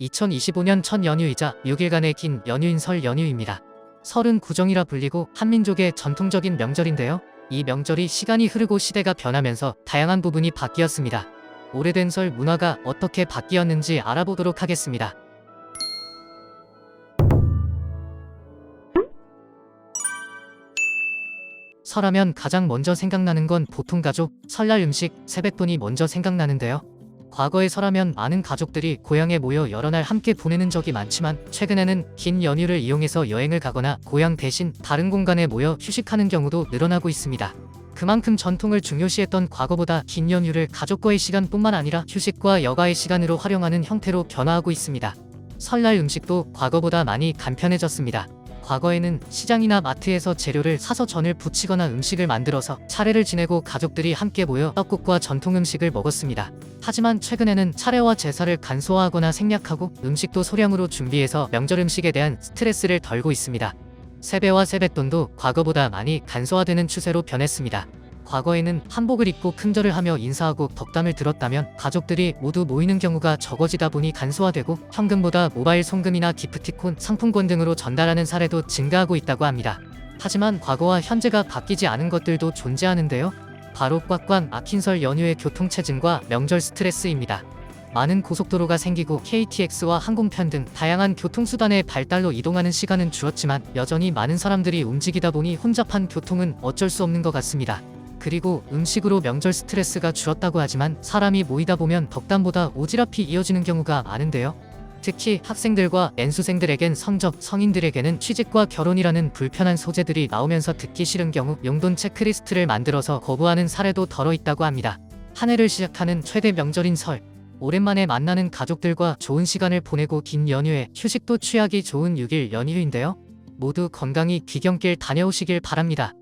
2025년 첫 연휴이자 6일간의 긴 연휴인 설 연휴입니다. 설은 구정이라 불리고 한민족의 전통적인 명절인데요. 이 명절이 시간이 흐르고 시대가 변하면서 다양한 부분이 바뀌었습니다. 오래된 설 문화가 어떻게 바뀌었는지 알아보도록 하겠습니다. 설하면 가장 먼저 생각나는 건 보통 가족, 설날 음식, 세뱃돈이 먼저 생각나는데요. 과거의 설하면 많은 가족들이 고향에 모여 여러 날 함께 보내는 적이 많지만 최근에는 긴 연휴를 이용해서 여행을 가거나 고향 대신 다른 공간에 모여 휴식하는 경우도 늘어나고 있습니다. 그만큼 전통을 중요시했던 과거보다 긴 연휴를 가족과의 시간뿐만 아니라 휴식과 여가의 시간으로 활용하는 형태로 변화하고 있습니다. 설날 음식도 과거보다 많이 간편해졌습니다. 과거에는 시장이나 마트에서 재료를 사서 전을 부치거나 음식을 만들어서 차례를 지내고 가족들이 함께 모여 떡국과 전통 음식을 먹었습니다. 하지만 최근에는 차례와 제사를 간소화하거나 생략하고 음식도 소량으로 준비해서 명절 음식에 대한 스트레스를 덜고 있습니다. 세배와 세뱃돈도 과거보다 많이 간소화되는 추세로 변했습니다. 과거에는 한복을 입고 큰절을 하며 인사하고 덕담을 들었다면 가족들이 모두 모이는 경우가 적어지다 보니 간소화되고 현금보다 모바일 송금이나 기프티콘, 상품권 등으로 전달하는 사례도 증가하고 있다고 합니다. 하지만 과거와 현재가 바뀌지 않은 것들도 존재하는데요. 바로 꽉꽉 막힌 설 연휴의 교통체증과 명절 스트레스입니다. 많은 고속도로가 생기고 KTX와 항공편 등 다양한 교통수단의 발달로 이동하는 시간은 줄었지만 여전히 많은 사람들이 움직이다 보니 혼잡한 교통은 어쩔 수 없는 것 같습니다. 그리고 음식으로 명절 스트레스가 줄었다고 하지만 사람이 모이다 보면 덕담보다 오지랖이 이어지는 경우가 많은데요. 특히 학생들과 N수생들에겐 성적, 성인들에게는 취직과 결혼이라는 불편한 소재들이 나오면서 듣기 싫은 경우 용돈 체크리스트를 만들어서 거부하는 사례도 덜어 있다고 합니다. 한 해를 시작하는 최대 명절인 설. 오랜만에 만나는 가족들과 좋은 시간을 보내고 긴 연휴에 휴식도 취하기 좋은 6일 연휴인데요. 모두 건강히 귀경길 다녀오시길 바랍니다.